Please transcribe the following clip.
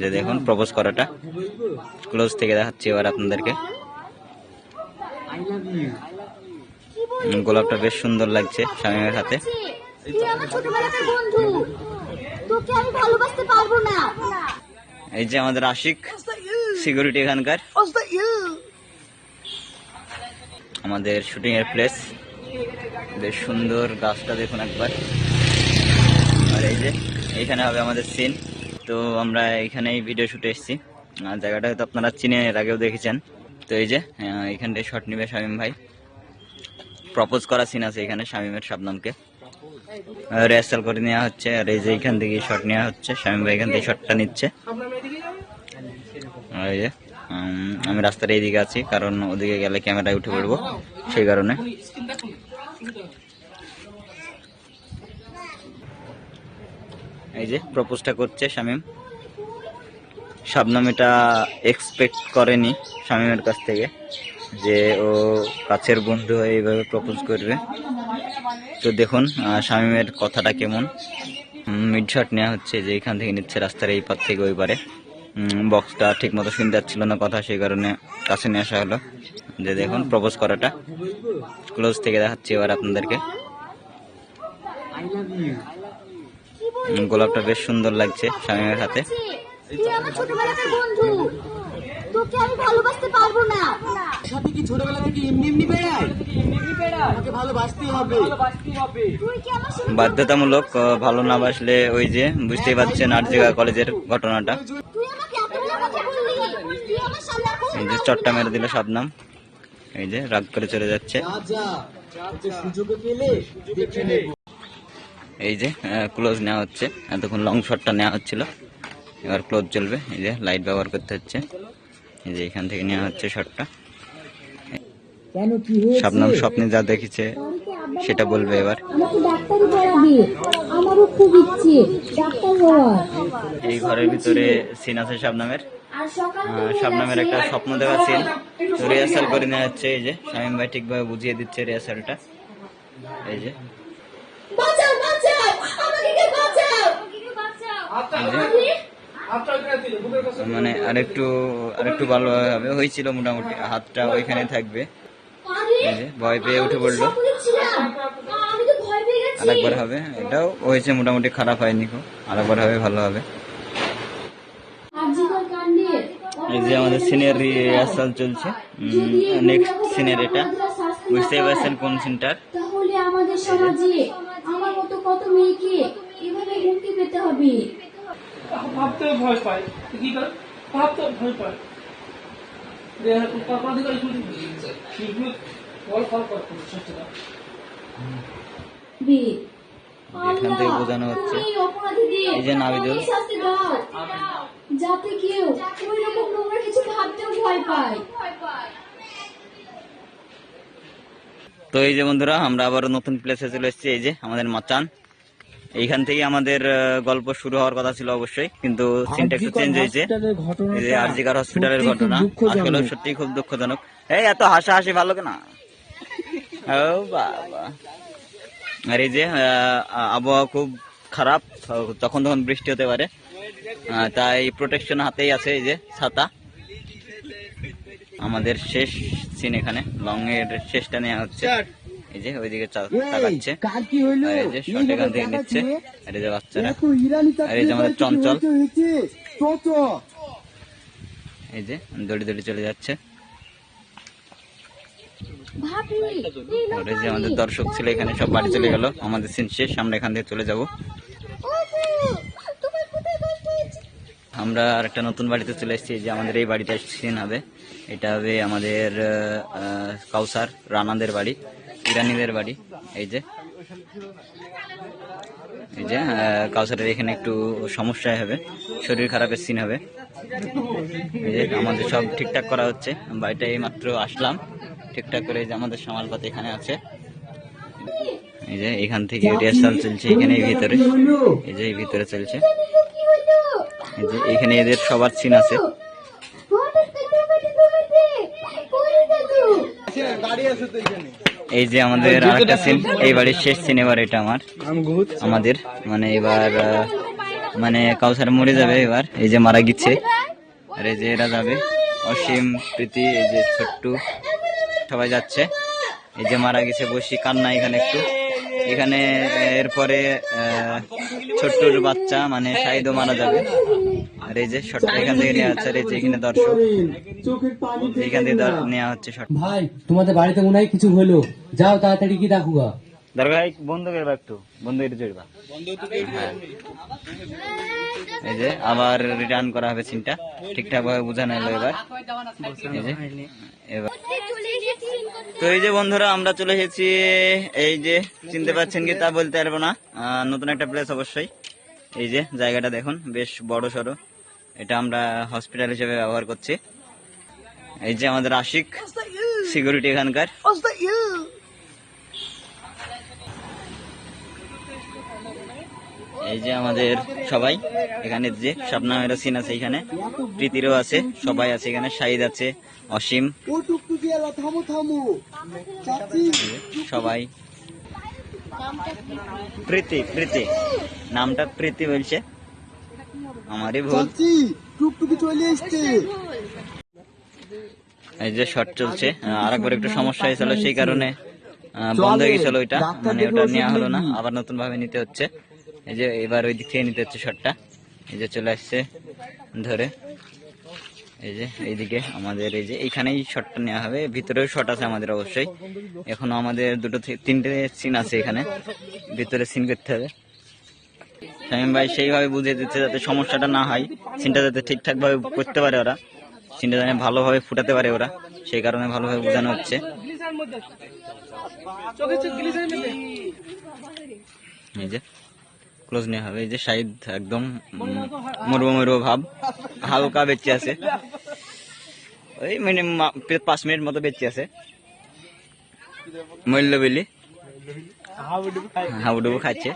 যে দেখুন প্রপোজ করাটা। ক্লোজ থেকে দেখাচ্ছি এবার আপনাদেরকে। গোলাপটা বেশ সুন্দর লাগছে স্বামীর হাতে। এই যে আমাদের আশিক সিকিউরিটি এখানকার। আমাদের শুটিং এর প্লেস বেশ সুন্দর গাছটা দেখুন একবার। আর এই যে এইখানে হবে আমাদের সিন তো আমরা এইখানেই ভিডিও শুটে এসেছি। জায়গাটা হয়তো আপনারা চিনে এর আগেও দেখেছেন। তো এই যে আহ, এইখানটায় শট নিবে শামীম ভাই। প্রপোজ করা সিন আছে এখানে শামীমের শাবনামকে রিহার্সাল করে নেওয়া হচ্ছে আর এই যে এইখান থেকে শট নেওয়া হচ্ছে। শামীম ভাই এখান থেকে শটটা নিচ্ছে। এই যে আমি রাস্তার এইদিকে আছি কারণ ওদিকে গেলে ক্যামেরায় উঠে পড়ব সেই কারণে। এই যে, প্রপোজটা করছে শামিম। শাবনাম এটা এক্সপেক্ট করেনি শামিমের কাছ থেকে যে ও কাছের বন্ধু হয়ে এইভাবে প্রপোজ করবে। তো দেখুন শামীমের কথাটা কেমন। মিড শট নেওয়া হচ্ছে যে এখান থেকে নিচ্ছে রাস্তার এই পার থেকে ওই পারে। বক্সটা ঠিক মতো শুনতে যাচ্ছিল না কথা, সেই কারণে কাছে নিয়ে আসা হলো। যে দেখুন প্রপোজ করাটা। ক্লোজ থেকে দেখাচ্ছি এবার আপনাদেরকে। গোলাপটা বেশ সুন্দর লাগছে শামীমের হাতে। তুই আমার ছোটবেলাকার বন্ধু। তোকে আমি ভালোবাসতে পারব না। সাথে কি ছোটবেলা থেকে এমনি এমনি বেড়ায়? আমাকে ভালোবাসতেই হবে। তুই কি আমার সাথে বাধ্যতামূলক ভালো না বাসলে ওই যে বুঝতেই পারছেন আরজিগা কলেজের ঘটনাটা। এই যে চট্টা মেরে দিল শাবনাম এই যে রাগ করে চলে যাচ্ছে। সুযোগে পেলে এই যে ক্লোজ নেওয়া হচ্ছে। এতক্ষণ লং শটটা নেওয়া হচ্ছিল। এবার ক্লোজ চলবে। এই যে লাইট ব্যবহার করতে হচ্ছে। এই যে এখান থেকে নেওয়া হচ্ছে শটটা শাবনাম স্বপ্নে যা দেখেছে সেটা বলবে এবার। এই ঘরের ভিতরে সিন আছে শাবনামের। শাবনামের একটা স্বপ্ন দেওয়া সিন রিহার্সাল করে নেওয়া হচ্ছে। এই যে শামীম ভাই ঠিকভাবে বুঝিয়ে দিচ্ছে রিহার্সালটা এই যে বাঁচাও বাঁচাও আমাকে কে বাঁচাও এই যে মানে আরেকটু আরেকটু ভালো হবে হয়েছিল মোটামুটি হাতটা ওইখানে থাকবে। ভয় পেয়ে উঠে পড়ল। স্বপ্নে ছিলাম। আমি তো ভয় পেয়ে গেছি। আরেকবার হবে এটাও হয়েছে মোটামুটি খারাপ হয়নি খুব। আরেকবার হবে ভালো হবে। এই যে আমাদের সিনিয়র রিহার্সাল চলছে। নেক্সট সিনিয়র এটা বুঝতেই পারছেন কোন সিনটার তাহলে আমাদের সমাজে আমার মতো কত মেয়েকে এভাবে মুক্তি পেতে হবে? ভয় পায়। কি করে? ভাবতে ভয় পায়। অপরাধীরা এগুলো ফল ফল করে চেষ্টা বে এখান থেকে বোঝানো হচ্ছে। এই যে নাবিদুল। যাতে কেউ ওই রকম নোংরা কিছু ভাবতেও ভয় পায়। তো এই যে বন্ধুরা আমরা আবার নতুন প্লেসে চলে এসেছি। এই যে আমাদের মাচান। এইখান থেকে আমাদের গল্প শুরু হওয়ার কথা ছিল অবশ্যই কিন্তু সিনটা একটু চেঞ্জ হয়েছে। এই যে আরজিকার হসপিটালের ঘটনা আসলে সত্যি খুব দুঃখজনক। এই এত হাসাহাসি ভালো কেনা? ও বাবা। আর এই যে আহ, আবহাওয়া খুব খারাপ তখন তখন বৃষ্টি হতে পারে। তাই প্রোটেকশন হাতেই আছে এই যে ছাতা। আমাদের শেষ সিন এখানে লং এর শেষটা নেওয়া হচ্ছে। এই যে ওইদিকে তাকাচ্ছে। আর এই যে শর্ট এখান থেকে নিচ্ছে। আর এই যে বাচ্চারা। আর এই যে আমাদের চঞ্চল। এই যে দড়ি দড়ি চলে যাচ্ছে। ভাবি এই আর এই যে আমাদের দর্শক ছিল এখানে সব বাড়ি চলে গেল। আমাদের সিন শেষ আমরা এখান থেকে চলে যাব। আমরা আর একটা নতুন বাড়িতে চলে এসেছি এই যে আমাদের এই বাড়িটা সিন হবে। এটা হবে আমাদের কাউসার রানাদের বাড়ি। ইরানিদের বাড়ি এই যে। এই যে কাউসারের এখানে একটু সমস্যায় হবে শরীর খারাপের সিন হবে। এই যে আমাদের সব ঠিকঠাক করা হচ্ছে বাড়িটা এই মাত্র আসলাম ঠিকঠাক করে এই যে আমাদের সামালপাতি এখানে আছে। এই যে এখান থেকে রিহার্সাল চলছে এখানে ভিতরে। এই যে ভিতরে চলছে। এই যে এখানে এদের সবার সিন আছে। গেল গাড়ি আছে তো এখানে। এই যে আমাদের আরেকটা সিন এই বাড়ির শেষ সিন এবার এটা আমার। আমাদের মানে এবার মানে কাউসার মরে যাবে এবার। এই যে মারা গেছে আর এই যে এরা যাবে। অসীম প্রীতি এই যে ছোট্টু সবাই যাচ্ছে। এই যে মারা গেছে বসি কান্না এখানে একটু। এখানে এরপরে আহ, ছোট্টুর বাচ্চা মানে শাহিদও মারা যাবে। আর এই যে শটটা এখান থেকে নেওয়া হচ্ছে আর এই যে এখানে দর্শক এখান থেকে দর- নেওয়া হচ্ছে শট ভাই তোমাদের বাড়িতে মনে হয় কিছু হলো। যাও তাড়াতাড়ি কি দেখো গা। দরকার বন্ধ করবা একটু। বন্ধ করে চড়বা এই যে আবার রিটার্ন করা হবে সিনটা ঠিকঠাক ভাবে বোঝানো হলো এবার এবার। তো এই যে বন্ধুরা আমরা চলে এসেছি। এই যে চিনতে পারছেন কি তা বলতে পারব না। নতুন একটা প্লেস অবশ্যই। এই যে জায়গাটা দেখুন বেশ বড় সড়ো এটা আমরা হসপিটাল হিসেবে ব্যবহার করছি। এই যে আমাদের আশিক সিকিউরিটি এখানকার। এই যে আমাদের সবাই, এখানে যে স্বপ্নামেরও সিন আছে এখানে, প্রীতিরও আছে, সবাই আছে এখানে, শাহিদ আছে, অসীম। সবাই। প্রীতি প্রীতি, নামটা প্রীতি বলছে। আমারই ভুল। টুকটুকি চলে এসছে। এই যে শর্ট চলছে আর একবার একটু সমস্যা হয়েছিল সেই কারণে আহ, বন্ধ হয়ে গেছিল ওইটা মানে ওটা নেওয়া হলো না আবার নতুন ভাবে নিতে হচ্ছে। এই যে এবার ওই দিক থেকে নিতে হচ্ছে শর্টটা। এই যে চলে আসছে ধরে। এই যে এইদিকে আমাদের এই যে এইখানেই শটটা নেওয়া হবে ভিতরেও শট আছে আমাদের অবশ্যই। এখনও আমাদের দুটো তিনটে সিন আছে এখানে ভিতরে সিন করতে হবে। শামীম ভাই সেইভাবে বুঝিয়ে দিচ্ছে যাতে সমস্যাটা না হয়, সিনটা যাতে ঠিকঠাক ভাবে করতে পারে ওরা, সিনটা যেন ভালোভাবে ফুটাতে পারে ওরা, সেই কারণে ভালোভাবে বোঝানো হচ্ছে। এই যে ক্লোজ নেওয়া হবে। এই যে শাহিদ, একদম মরুব মরুব ভাব হালকা বেঁচে আছে। ওই মিনিমাম পাঁচ মিনিট মতো বেঁচে আছে। মূল্য বিলি হাবুডুবু খাচ্ছে